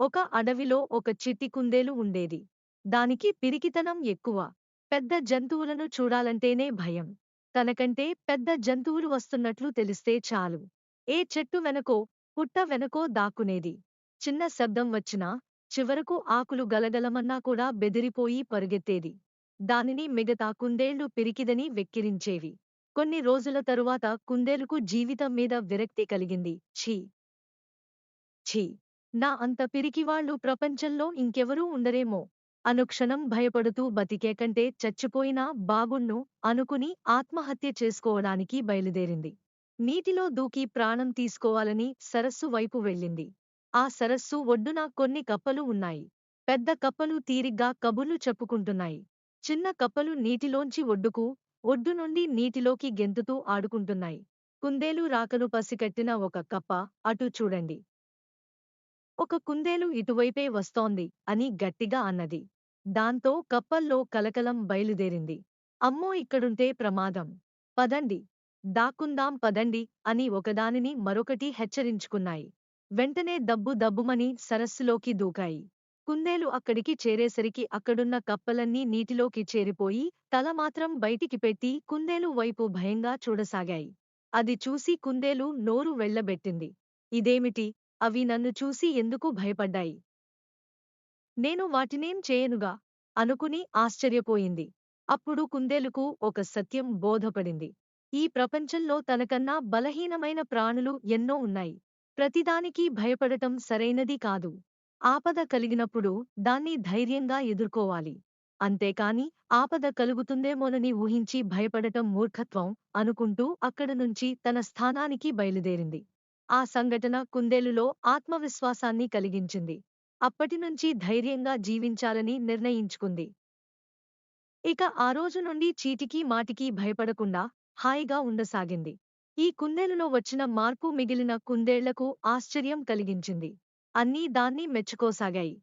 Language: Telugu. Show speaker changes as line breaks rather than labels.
ఒక అడవిలో ఒక చిట్టి కుందేలు ఉండేది. దానికి పిరికితనం ఎక్కువ. పెద్ద జంతువులను చూడాలంటేనే భయం. తనకంటే పెద్ద జంతువులు వస్తున్నట్లు తెలిస్తే చాలు. ఏ చెట్టు వెనకో పుట్ట వెనకో దాక్కునేది. చిన్న శబ్దం వచ్చినా చివరకు ఆకులు గలగలమన్నా కూడా బెదిరిపోయి పరుగెత్తేది. దానిని మిగతా కుందేళ్ళు పిరికిదని వెక్కిరించేవి. కొన్ని రోజుల తరువాత కుందేలుకు జీవితం మీద విరక్తి కలిగింది. ఛీ! ఛీ! నా అంత పిరికివాళ్ళు ప్రపంచంలో ఇంకెవరూ ఉండరేమో. అనుక్షణం భయపడుతూ బతికే కంటే చచ్చిపోయినా బాగుణ్ణు అనుకుని ఆత్మహత్య చేసుకోవడానికి బయలుదేరింది. నీటిలో దూకి ప్రాణం తీసుకోవాలని సరస్సు వైపు వెళ్ళింది. ఆ సరస్సు ఒడ్డున కొన్ని కప్పలు ఉన్నాయి. పెద్ద కప్పలు తీరిగ్గా కబుర్లు చెప్పుకుంటున్నాయి. చిన్న కప్పలు నీటిలోంచి ఒడ్డుకు ఒడ్డు నుండి నీటిలోకి గెంతుతూ ఆడుకుంటున్నాయి. కుందేలు రాకను పసికట్టిన ఒక కప్ప అటు చూడండి. ఒక కుందేలు ఇటువైపే వస్తోంది అని గట్టిగా అన్నది. దాంతో కప్పల్లో కలకలం బయలుదేరింది. అమ్మో ఇక్కడుంటే ప్రమాదం. పదండి. దాక్కుందాం పదండి అని ఒకదానిని మరొకటి హెచ్చరించుకున్నాయి. వెంటనే దబ్బు దబ్బుమని సరస్సులోకి దూకాయి. కుందేలు అక్కడికి చేరేసరికి అక్కడున్న కప్పలన్నీ నీటిలోకి చేరిపోయి తల మాత్రం బయటికి పెట్టి కుందేలు వైపు భయంగా చూడసాగాయి. అది చూసి కుందేలు నోరు వెళ్ళబెట్టింది ఇదేమిటి? అవి నన్ను చూసి ఎందుకు భయపడ్డాయి? నేను వాటినేం చేయనుగా? అనుకుని ఆశ్చర్యపోయింది. అప్పుడు కుందేలుకు ఒక సత్యం బోధపడింది. ఈ ప్రపంచంలో తనకన్నా బలహీనమైన ప్రాణులు ఎన్నో ఉన్నాయి. ప్రతిదానికి భయపడటం సరైనది కాదు. ఆపద కలిగినప్పుడు దాన్ని ధైర్యంగా ఎదుర్కోవాలి. అంతేకాని ఆపద కలుగుతుందేమోనని ఊహించి భయపడటం మూర్ఖత్వం అనుకుంటూ అక్కడ నుంచి తన స్థానానికి బయలుదేరింది. ఆ సంఘటన కుందేలులో ఆత్మవిశ్వాసాన్ని కలిగించింది. అప్పటినుంచి ధైర్యంగా జీవించాలని నిర్ణయించుకుంది. ఇక ఆ రోజు నుండి చీటికీ మాటికీ భయపడకుండా హాయిగా ఉండసాగింది. ఈ కుందేలులో వచ్చిన మార్పు మిగిలిన కుందేళ్ళకు ఆశ్చర్యం కలిగించింది. అన్నీ దాన్ని మెచ్చుకోసాగాయి.